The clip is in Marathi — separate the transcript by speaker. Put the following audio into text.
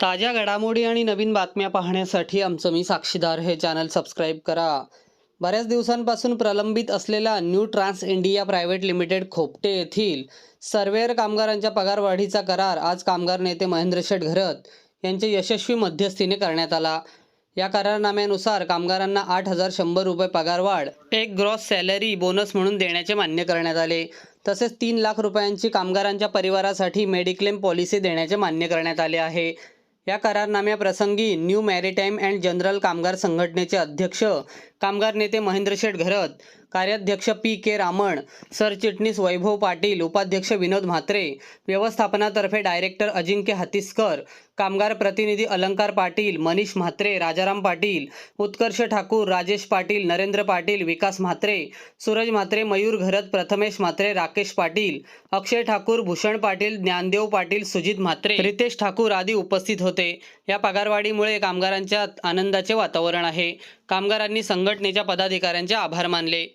Speaker 1: ताज्या घडामोडी आणि नवीन बातम्या पाहण्यासाठी आमचं मी साक्षीदार हे चॅनल सबस्क्राईब करा. बऱ्याच दिवसांपासून प्रलंबित असलेला new trans India private limited Khopte येथील सर्वेअर कामगारांच्या पगारवाढीचा करार आज कामगार नेते महेंद्र शेठ घरत यांच्या यशस्वी मध्यस्थीने करण्यात आला. या करारनाम्यानुसार कामगारांना आठ हजार शंभर रुपये पगारवाढ एक ग्रॉस सॅलरी बोनस म्हणून देण्याचे मान्य करण्यात आले. तसेच तीन लाख रुपयांची कामगारांच्या परिवारासाठी मेडिक्लेम पॉलिसी देण्याचे मान्य करण्यात आले आहे. या करारनाम्याप्रसंगी न्यू मॅरिटाईम अँड जनरल कामगार संघटनेचे अध्यक्ष कामगार नेते महेंद्र शेठ घरत कार्याध्यक्ष पी के रामण सरचिटणीस वैभव पाटील उपाध्यक्ष विनोद म्हात्रे व्यवस्थापनातर्फे डायरेक्टर अजिंक्य हातिस्कर कामगार प्रतिनिधी अलंकार पाटील मनीष म्हात्रे राजाराम पाटील उत्कर्ष ठाकूर राजेश पाटील नरेंद्र पाटील विकास म्हात्रे सूरज म्हात्रे मयूर घरत प्रथमेश म्हात्रे राकेश पाटील अक्षय ठाकूर भूषण पाटील ज्ञानदेव पाटील सुजित म्हात्रे रितेश ठाकूर आदी उपस्थित होते. या पगारवाढीमुळे कामगारांच्या आनंदाचे वातावरण आहे. कामगारांनी संघटनेच्या पदाधिकाऱ्यांचे आभार मानले.